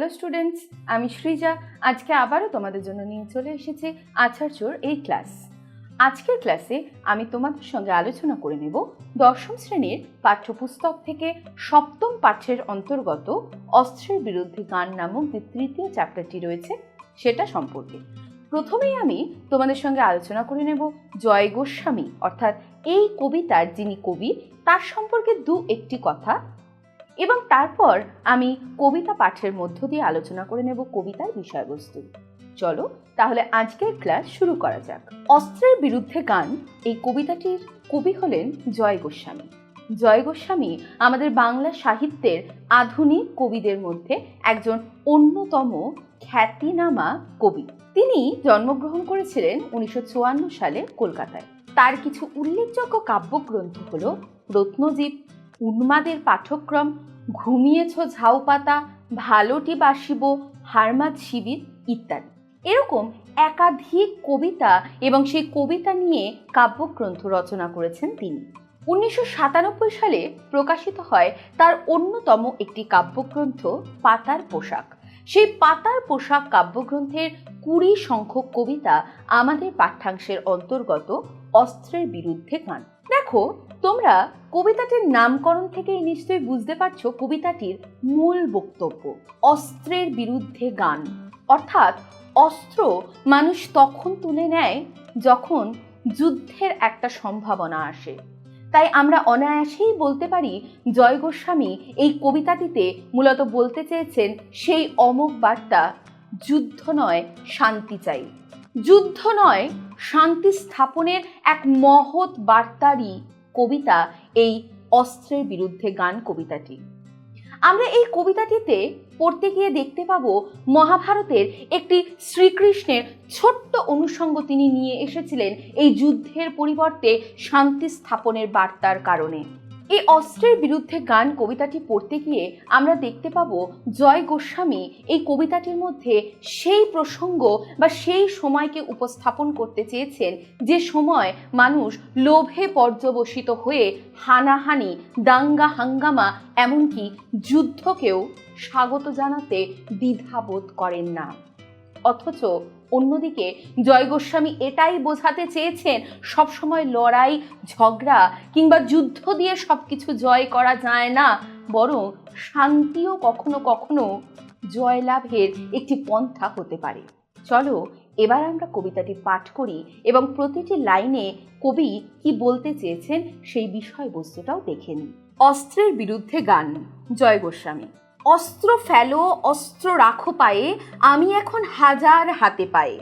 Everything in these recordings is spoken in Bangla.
হ্যালো স্টুডেন্টস, আমি সৃজা। আজকে আবারও তোমাদের জন্য নিয়ে চলে এসেছি আচার্যর এই ক্লাস। আজকের ক্লাসে আমি তোমাদের সঙ্গে আলোচনা করে নেব দশম শ্রেণির পাঠ্যপুস্তক থেকে সপ্তম পাঠ্যের অন্তর্গত অস্ত্রের বিরুদ্ধে গান নামক যে তৃতীয় চ্যাপ্টারটি রয়েছে, সেটা সম্পর্কে। প্রথমেই আমি তোমাদের সঙ্গে আলোচনা করে নেব জয় গোস্বামী, অর্থাৎ এই কবিতার যিনি কবি, তার সম্পর্কে দু একটি কথা এবং তারপর আমি কবিতা পাঠের মধ্য দিয়ে আলোচনা করে নেব কবিতার বিষয়বস্তু। চলো তাহলে আজকের ক্লাস শুরু করা যাক। অস্ত্রের বিরুদ্ধে গান, এই কবিতাটির কবি হলেন জয় গোস্বামী। জয় গোস্বামী আমাদের বাংলা সাহিত্যের আধুনিক কবিদের মধ্যে একজন অন্যতম খ্যাতিনামা কবি। তিনি জন্মগ্রহণ করেছিলেন উনিশশো চুয়ান্ন সালে কলকাতায়। তার কিছু উল্লেখযোগ্য কাব্যগ্রন্থ হল রত্নজীব উন্মাদের পাঠক্রম ঘুমিয়েছ ঝাউ পাতা, ভালোটি বাসিব হারমাত শিবির ইত্যাদি। এরকম একাধিক কবিতা এবং সেই কবিতা নিয়ে কাব্যগ্রন্থ রচনা করেছেন তিনি। উনিশশো সাতানব্বই সালে প্রকাশিত হয় তার অন্যতম একটি কাব্যগ্রন্থ, পাতার পোশাক। সেই পাতার পোশাক কাব্যগ্রন্থের কুড়ি সংখ্যক কবিতা আমাদের পাঠ্যাংশের অন্তর্গত অস্ত্রের বিরুদ্ধে গান দেখো, তোমরা কবিতাটির নামকরণ থেকেই নিশ্চয়ই বুঝতে পারছ কবিতাটির মূল বক্তব্য, অস্ত্রের বিরুদ্ধে গান। অর্থাৎ অস্ত্র মানুষ তখন তুলে নেয় যখন যুদ্ধের একটা সম্ভাবনা আসে। তাই আমরা অনায়াসেই বলতে পারি, জয় গোস্বামী এই কবিতাটিতে মূলত বলতে চেয়েছেন সেই অমোঘ বার্তা, যুদ্ধ নয়, শান্তি চাই। যুদ্ধ নয় শান্তি স্থাপনের এক মহৎ বার্তারই কবিতা এই অস্ত্রের বিরুদ্ধে গান কবিতাটি। আমরা এই কবিতাটিতে পড়তে গিয়ে দেখতে পাব মহাভারতের একটি শ্রীকৃষ্ণের ছোট্ট অনুষঙ্গ তিনি নিয়ে এসেছিলেন এই যুদ্ধের পরিবর্তে শান্তি স্থাপনের বার্তার কারণে। এই অস্ত্রের বিরুদ্ধে গান কবিতাটি পড়তে গিয়ে আমরা দেখতে পাবো জয় গোস্বামী এই কবিতাটির মধ্যে সেই প্রসঙ্গ বা সেই সময়কে উপস্থাপন করতে চেয়েছেন। যে সময় মানুষ লোভে পর্যবসিত হয়ে হানাহানি, দাঙ্গা হাঙ্গামা, এমনকি যুদ্ধকেও স্বাগত জানাতে দ্বিধাবোধ করেন না। অথচ অন্যদিকে জয় গোস্বামী এটাই বোঝাতে চেয়েছেন, সবসময় লড়াই, ঝগড়া কিংবা যুদ্ধ দিয়ে সব কিছু জয় করা যায় না, বরং শান্তিও কখনো কখনো জয়লাভের একটি পন্থা হতে পারে। চলো, এবার আমরা কবিতাটি পাঠ করি এবং প্রতিটি লাইনে কবি কি বলতে চেয়েছেন সেই বিষয়বস্তুটাও দেখে নিই। অস্ত্রের বিরুদ্ধে গান, জয় গোস্বামী। অস্ত্র ফেলো, অস্ত্র রাখো পায়ে, আমি এখন হাজার হাতে পায়ে।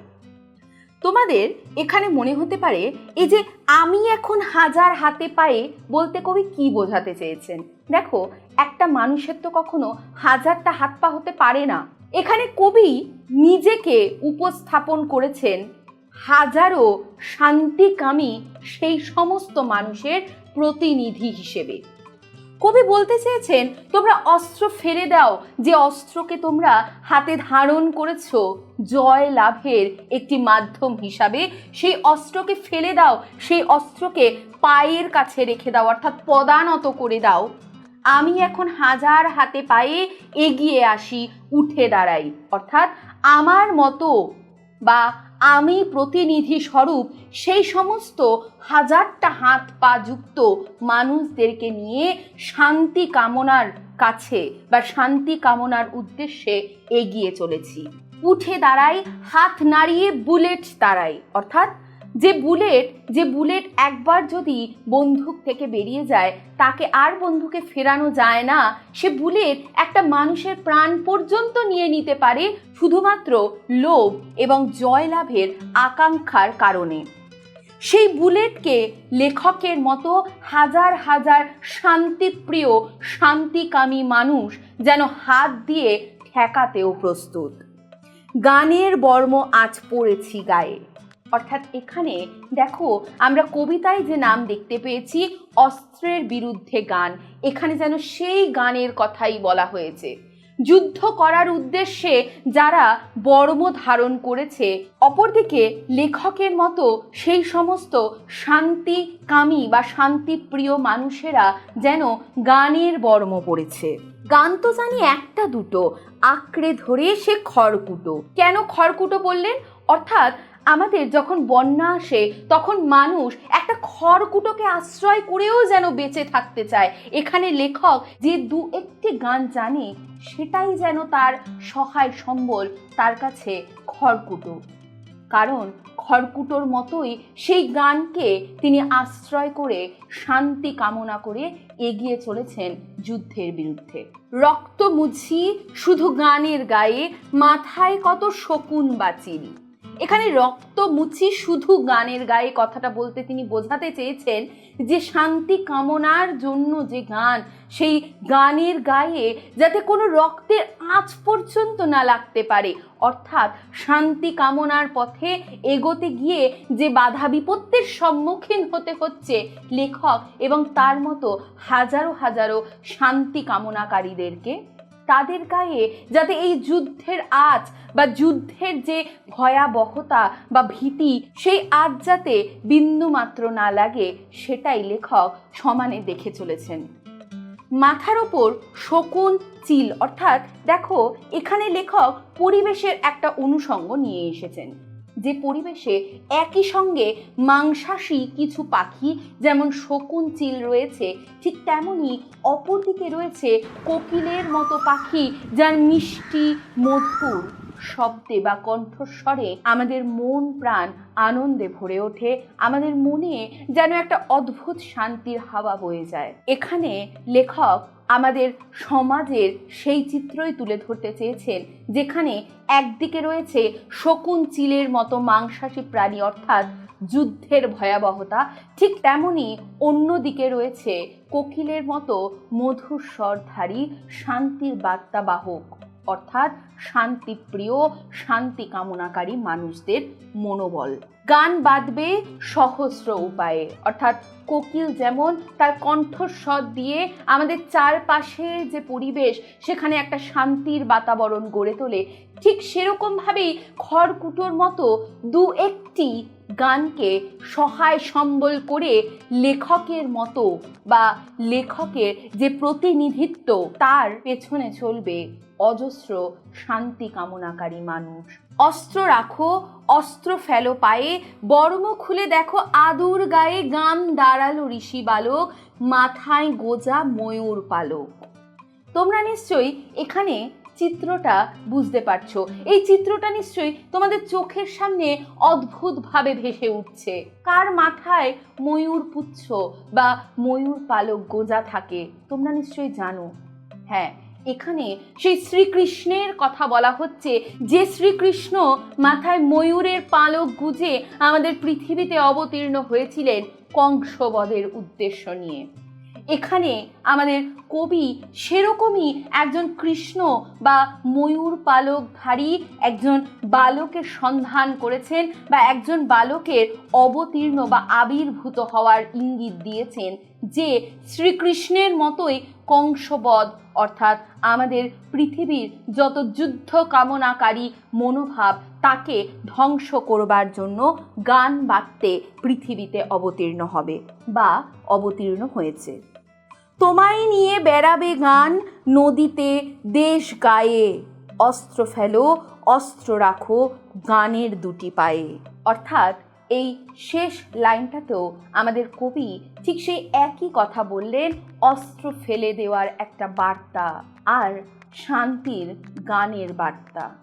তোমাদের এখানে মনে হতে পারে, এই যে আমি এখন হাজার হাতে পায়ে বলতে কবি কি বোঝাতে চেয়েছেন? দেখো, একটা মানুষের তো কখনো হাজারটা হাত পা হতে পারে না। এখানে কবি নিজেকে উপস্থাপন করেছেন, হাজারো শান্তিকামী সেই সমস্ত মানুষের প্রতিনিধি হিসেবে। কবি বলতে চেয়েছেন, তোমরা অস্ত্র ফেলে দাও, যে অস্ত্রকে তোমরা হাতে ধারণ করেছ, জয় লাভের একটি মাধ্যম হিসাবে। সেই অস্ত্রকে ফেলে দাও, সেই অস্ত্রকে পায়ের কাছে রেখে দাও, অর্থাৎ পদানত করে দাও। আমি এখন হাজার হাতে পায়ে এগিয়ে আসি, উঠে দাঁড়াই। অর্থাৎ আমার মতো বা আমি প্রতিনিধি স্বরূপ সেই সমস্ত হাজারটা হাত পা যুক্ত মানুষদেরকে নিয়ে শান্তি কামনার কাছে বা শান্তি কামনার উদ্দেশ্যে এগিয়ে চলেছি। উঠে দাঁড়াই, হাত নাড়িয়ে, বুলেট দাঁড়াই অর্থাৎ যে বুলেট যে বুলেট একবার যদি বন্দুক থেকে বেরিয়ে যায়, তাকে আর বন্ধুকে ফেরানো যায় না। সে বুলেট একটা মানুষের প্রাণ পর্যন্ত নিয়ে নিতে পারে শুধুমাত্র লোভ এবং জয়লাভের আকাঙ্ক্ষার কারণে। সেই বুলেটকে লেখকের মতো হাজার হাজার শান্তিপ্রিয়, শান্তিকামী মানুষ যেন হাত দিয়ে ঠেকাতেও প্রস্তুত। গানের বর্ম আজ পড়েছি গায়ে। অর্থাৎ এখানে দেখো, আমরা কবিতায় যে নাম দেখতে পেয়েছি, অস্ত্রের বিরুদ্ধে গান। এখানে যেন সেই গানের কথাই বলা হয়েছে। যুদ্ধ করার উদ্দেশ্যে যারা বর্ম ধারণ করেছে, অপরদিকে লেখকের মতো সেই সমস্ত শান্তি শান্তিকামী বা শান্তিপ্রিয় মানুষেরা যেন গানের বর্ম পড়েছে। গান তো জানি একটা দুটো, আঁকড়ে ধরে সে খড়কুটো। কেন খড়কুটো বললেন? অর্থাৎ আমাদের যখন বন্যা আসে, তখন মানুষ একটা খড়কুটোকে আশ্রয় করেও যেন বেঁচে থাকতে চায়। এখানে লেখক যে দু একটি গান জানে, সেটাই যেন তার সহায় সম্বল, তার কাছে খড়কুটো। কারণ খড়কুটোর মতোই সেই গানকে তিনি আশ্রয় করে, শান্তি কামনা করে এগিয়ে চলেছেন যুদ্ধের বিরুদ্ধে। রক্ত মুছি শুধু গানের গায়ে, মাথায় কত শকুন বাচিল এখানে রক্ত মুছি শুধু গানের গায়ে কথাটা বলতে তিনি বোঝাতে চেয়েছেন যে শান্তি কামনার জন্য যে গান, সেই গানের গায়ে যাতে কোনো রক্তের আঁচ পর্যন্ত না লাগতে পারে। অর্থাৎ শান্তি কামনার পথে এগোতে গিয়ে যে বাধা বিপত্তির সম্মুখীন হতে হচ্ছে লেখক এবং তার মতো হাজারো হাজারো শান্তি কামনাকারীদেরকে তাদের গায়ে যাতে এই যুদ্ধের আজ বা যুদ্ধের যে ভয়াবহতা বা ভীতি, সেই আজ যাতে বিন্দুমাত্র না লাগে, সেটাই লেখক সমানে দেখে চলেছেন। মাথার ওপর শকুন, চিল, অর্থাৎ দেখো, এখানে লেখক পরিবেশের একটা অনুষঙ্গ নিয়ে এসেছেন। যে পরিবেশে একই সঙ্গে মাংসাশী কিছু পাখি, যেমন শকুন চিল রয়েছে, ঠিক তেমনই অপরদিকে রয়েছে কোকিলের মতো পাখি যার মিষ্টি মধুর শব্দে বা কণ্ঠস্বরে আমাদের মন প্রাণ আনন্দে ভরে ওঠে, আমাদের মনে যেন একটা অদ্ভুত শান্তির হাওয়া বয়ে যায়। এখানে লেখক আমাদের সমাজের সেই চিত্রই তুলে ধরতে চেয়েছেন, যেখানে একদিকে রয়েছে শকুন চিলের মতো মাংসাশী প্রাণী অর্থাৎ যুদ্ধের ভয়াবহতা, ঠিক তেমনই অন্যদিকে রয়েছে কোকিলের মতো মধুর স্বরধারী শান্তির বার্তাবাহক, অর্থাৎ শান্তিপ্রিয়, শান্তি কামনাকারী মানুষদের মনোবল। গান বাঁধবে সহস্র উপায়ে। অর্থাৎ কোকিল যেমন তার কণ্ঠস্বর দিয়ে আমাদের চারপাশে যে পরিবেশ, সেখানে একটা শান্তির বাতাবরণ গড়ে তোলে, ঠিক সেরকমভাবেই খড়কুটোর মতো দু একটি গানকে সহায় সম্বল করে লেখকের মতো বা লেখকের যে প্রতিনিধিত্ব, তার পেছনে চলবে অজস্র শান্তি কামনাকারী মানুষ। অস্ত্র রাখো, অস্ত্র ফেলো পায়ে, বর্ম খুলে দেখো আদুর গায়ে গান দাঁড়াল ঋষি বালক, মাথায় গোজা ময়ূর পালক। তোমরা নিশ্চয়ই এখানে চিত্রটা বুঝতে পারছ। এই চিত্রটা নিশ্চয়ই তোমাদের চোখের সামনে অদ্ভুতভাবে ভেসে উঠছে। কার মাথায় ময়ূর পুচ্ছ বা ময়ূর পালক গোজা থাকে, তোমরা নিশ্চয়ই জানো। হ্যাঁ এখানে সেই শ্রীকৃষ্ণের কথা বলা হচ্ছে। যে শ্রীকৃষ্ণ মাথায় ময়ূরের পালক গুজে আমাদের পৃথিবীতে অবতীর্ণ হয়েছিলেন কংসবধের উদ্দেশ্য নিয়ে। এখানে আমাদের কবি সেরকমই একজন কৃষ্ণ বা ময়ূর পালকধারী একজন বালকের সন্ধান করেছেন বা একজন বালকের অবতীর্ণ বা আবির্ভূত হওয়ার ইঙ্গিত দিয়েছেন যে শ্রীকৃষ্ণের মতোই কংসবধ, অর্থাৎ আমাদের পৃথিবীর যত যুদ্ধ কামনাকারী মনোভাব, তাকে ধ্বংস করবার জন্য গান বাঁধতে পৃথিবীতে অবতীর্ণ হবে বা অবতীর্ণ হয়েছে। তোমায় নিয়ে বেড়াবে গান, নদীতে দেশ গায়ে। অস্ত্র ফেলো, অস্ত্র রাখো গানের দুটি পায়ে। অর্থাৎ এই শেষ লাইনটাতেও আমাদের কবি ঠিক সেই একই কথা বললেন, অস্ত্র ফেলে দেওয়ার একটা বার্তা আর শান্তির গানের বার্তা।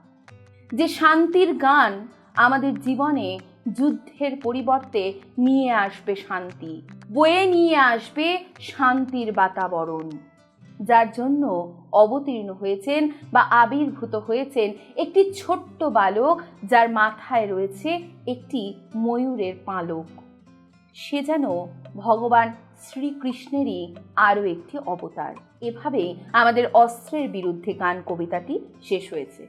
যে শান্তির গান আমাদের জীবনে যুদ্ধের পরিবর্তে নিয়ে আসবে শান্তি, বয়ে নিয়ে আসবে শান্তির বাতাবরণ। যার জন্য অবতীর্ণ হয়েছেন বা আবির্ভূত হয়েছেন একটি ছোট্ট বালক যার মাথায় রয়েছে একটি ময়ূরের পালক। সে যেন ভগবান শ্রীকৃষ্ণেরই আরও একটি অবতার। এভাবে আমাদের অস্ত্রের বিরুদ্ধে গান কবিতাটি শেষ হয়েছে।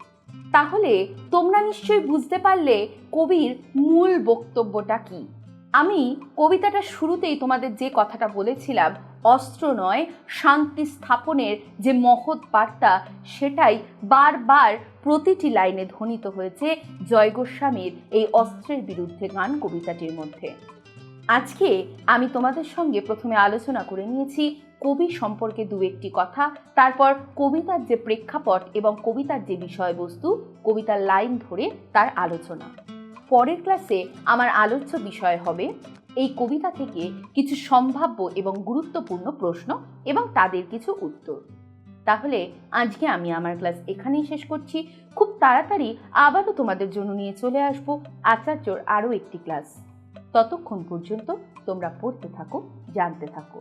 তাহলে তোমরা নিশ্চয়ই বুঝতে পারলে কবির মূল বক্তব্যটা কি? আমি কবিতাটা শুরুতেই তোমাদের যে কথাটা বলেছিলাম, অস্ত্র নয়, শান্তি স্থাপনের যে মহৎ বার্তা, সেটাই বারবার প্রতিটি লাইনে ধ্বনিত হয়েছে জয় গোস্বামীর এই অস্ত্রের বিরুদ্ধে গান কবিতাটির মধ্যে। আজকে আমি তোমাদের সঙ্গে প্রথমে আলোচনা করে নিয়েছি কবি সম্পর্কে দু একটি কথা, তারপর কবিতার যে প্রেক্ষাপট এবং কবিতার যে বিষয়বস্তু, কবিতার লাইন ধরে তার আলোচনা। পরের ক্লাসে আমার আলোচ্য বিষয় হবে এই কবিতা থেকে কিছু সম্ভাব্য এবং গুরুত্বপূর্ণ প্রশ্ন এবং তাদের কিছু উত্তর। তাহলে আজকে আমি আমার ক্লাস এখানেই শেষ করছি। খুব তাড়াতাড়ি আবারও তোমাদের জন্য নিয়ে চলে আসব আচার্যর আরও একটি ক্লাস। ততক্ষণ পর্যন্ত তোমরা পড়তে থাকো, জানতে থাকো।